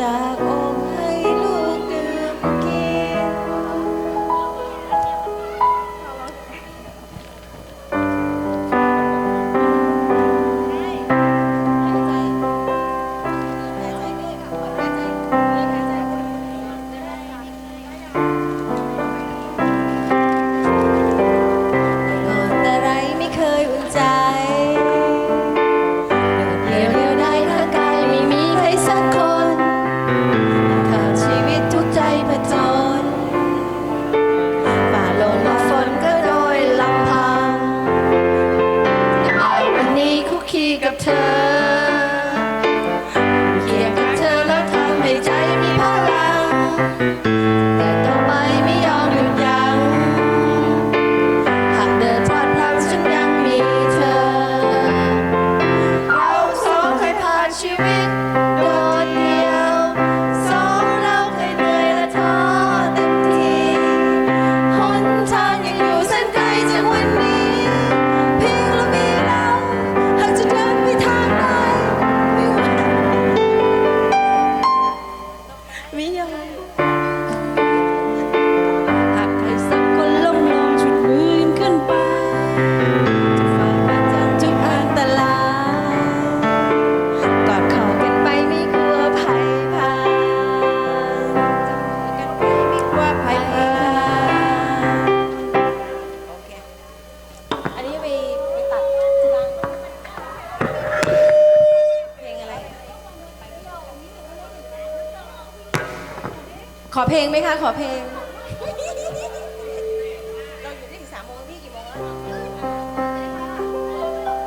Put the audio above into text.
จาก Jesus. ขอเพลงไหมคะ ขอเพลง